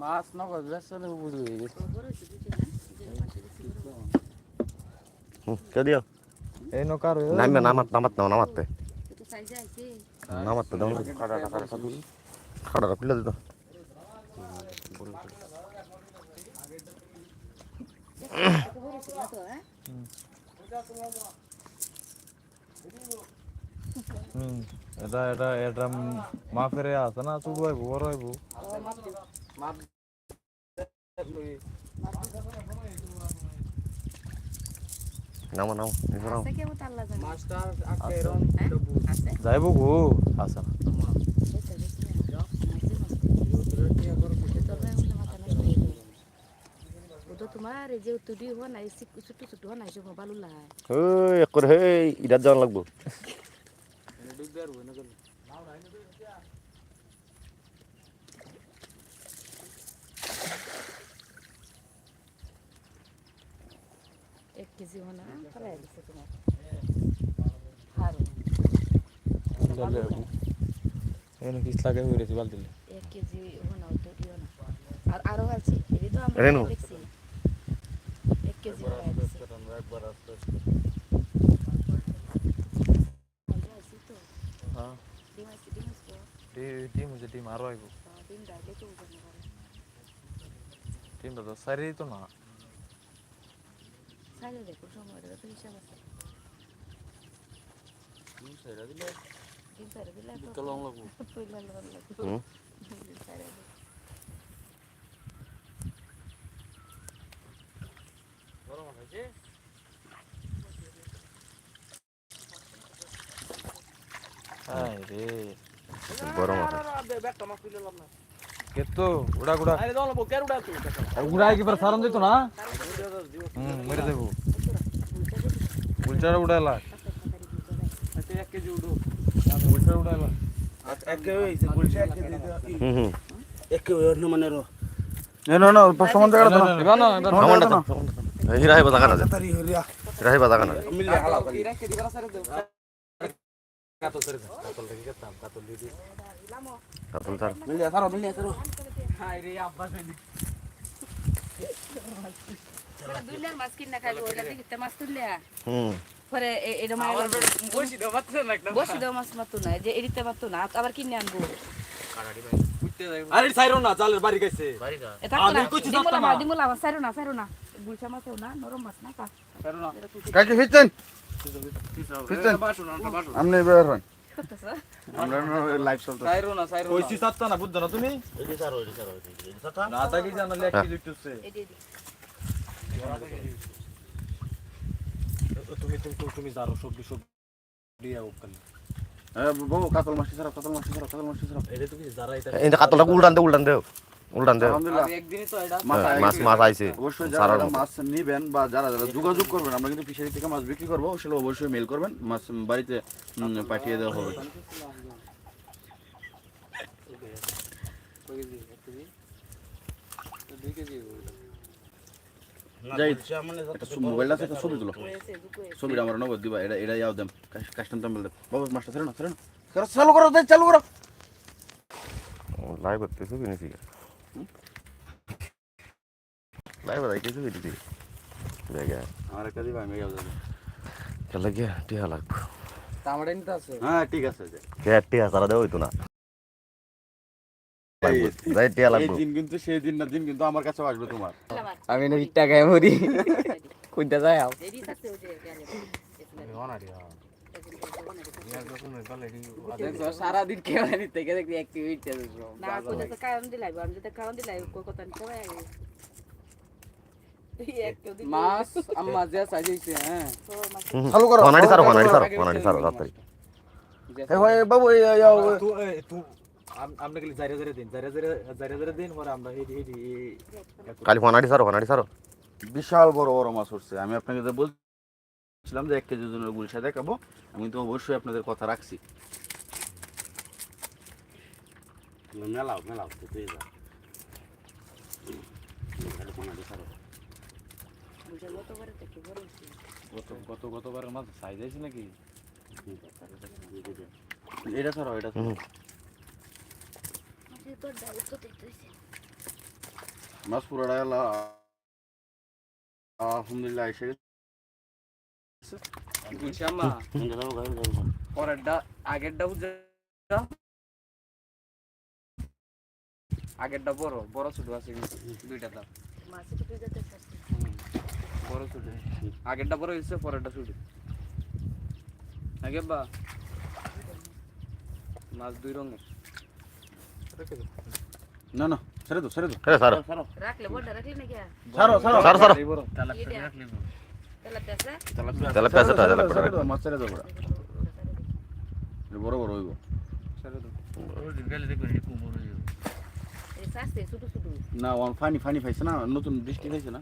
মাছ নগদ বেসনে বুঝলি হুম, কেউ দিও? এই নৌকার নামবে নামাত নামাত নাও নামাতে নামাতে দাও খাড়াটা খুলে দিত তো। হ্যাঁ? হুম এটা এটা এটা মা ফেরে আছে না ছোট হইব বড় হইব। নামো নামো মাস্টার হ্যাঁ? যাইব গো আছে না। বলে তোমার এই যে তুডি হওয়া নাই ছোট ছোট হওয়া নাই সব ভালো লাগে এক করে হেই ইটার যাওয়ান লাগবো। ফেলাই দিছে তোমার। লাগে হইরেছি বাল দিলে এক কেজি হনা তো দিও না। আর আরও আছে এক কেজি হনা দিছে আমরা আছি তো হ্যাঁ ডিম আছে ডিম আছে টিম আরও আইব ডিম ডাইলে তো উঠে না তো সারি তো না সাইলে দেখো সময় তো হিসাব আছে ডিম সাইলে দিলে তো লং লাগবো পয়লা লং লাগবো ডিম সাইলে দিলে। আই রে বড় মাছ কেতো উড়া গুড়া উড়া কি পর সারন দিত না? হুম মেরে দেবো। সামানটা দাও, সামানটা দাও। হিরা হেবা জাগা না যা হিরা হেবা না হুম পরে মারা না যে এডিতে মাতো না আবার কিনে আনব। আরে সাইরো না চালের বাড়ি গেছে। এ থাকতো না মা সারো না সারো না। গুলশা মাছেও না নরম মাছ না কা কাকে ফিরছেন ফিরছেন? আপনি বের হন করতেছ আমরা লাইভ চলতে সাইরো না সাইরো কইছি সাতটা না বুঝছ না তুমি না তাকি জানো লেখ কি লিখতেছে এডি এডি তুমি তুমি তুমি জানো সবজি সবজি দিয়া ওখানে বাবু কাতল মাছটি ছাড়া কাতল মাছটি ছাড়া কাতল মাছটি ছাড়া এটা তুমি যারা এটা এই কাতলটা উল্টান দে উল্টান দে উল্টান দে মাছ মাছ আইছে। অবশ্যই যারা মাছ নিবেন বা যারা যারা যোগাযোগ করবেন আমরা কিন্তু ফিশারি থেকে মাছ বিক্রি করব সেটা অবশ্যই মেল করবেন মাছ বাড়িতে পাঠিয়ে দেওয়া হবে। একটা ছবি- তুলো। ছবিটা আমরা নগদ দিবা এটা এটা ইয়াও দেম কাস্টম টাম্বেল দেব বাবু মাছটা ছেড়ে না ছেড়ে না। চালু করো চালু করো। লাইভ করতেছো কি লাইভ আই কিছু দিছি দেখা আমার দিবা ইয়াও দেব চলে গিয়া টিয়া লাগবে তামাড়া নিতে আছে হ্যাঁ ঠিক আছে যে। কে টিয়া সারা দেওয়া হইতো না। যাই টিয়া লাগবে দিন কিন্তু সেই দিন না দিন কিন্তু আমার কাছেও আসবে তোমার আমি না টাকায় মরি কইতে যায় এডি থাকতে ওই যে গেলে। দেখো সারা কেমন থেকে দেখি অ্যাক্টিভিটি না কইতে তো কারণ দিলাই আমি যদি কারণ দিলাই কথা নিতে পারে এক কেউ দিলে মাছ আম্মা যা সাজিয়েছে হ্যাঁ। চালু করো। কনাডি সারো কনাডি সারো কনাডি সারো তাড়াতাড়ি এ ভাই বাবু এই ইয়াও আমরা গেলে জারে জারে দিন জারে জারে জারে জারে দিন পরে আমরা হেডি হেডি কালি কনাডি সারো কনাডি সারো। বিশাল বড় বড় মাছ উঠছে। আমি আপনাকে যে বলছিলাম যে এক কেজি ওজনের গুলশা দেখাবো। আমি তো অবশ্যই আপনাদের কথা রাখছি। মেলাও মেলাও। গত মাছ সাইজ আছে নাকি? এটা এটা মাছ পুরোটা আলহামদুলিল্লাহ এসে গেছে গুলশামা পরেরটা আগেরটা বুঝে। আগেরটা বড় বড় ছোট আছে দুইটা দাম মাসে টুপি যেতে চাচ্ছি বড় ছোট। আগেরটা বড় হয়েছে পরেরটা ছোট। আগে বা। মাছ দুই রঙের। না না ছেড়ে ছেড়ে ছাড়ো। তাহলে দেশে তাহলে পেছে তা তাহলে ছেড়ে দাও মাছ ছেড়ে দাও বড় বড় হইব। না ওয়ান ফানি ফানি পাইছে না নতুন বৃষ্টি হয়েছে না।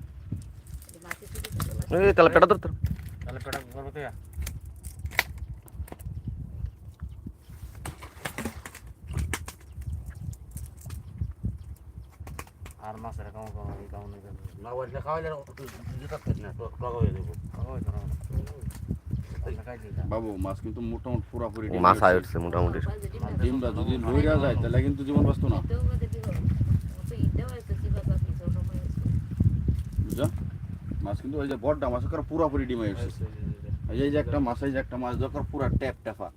এই ছোট ছোট এই তাহলে পেটা আর মাছের কাম কাম কাম নেই না খাওয়াইলে তো হয়ে বাবু মাছ কিন্তু মোটামুটি পুরাপুরি ডিম মাছ আয় উঠছে মোটামুটি। ডিমটা যদি লইরা যায় তাহলে কিন্তু জীবন বাঁচতো না। মাছ কিন্তু ওই যে বড়টা মাছ করে পুরাপুরি ডিম গেছে এই যে একটা মাছ এই যে একটা মাছ যখন পুরা ট্যাপ ট্যাপা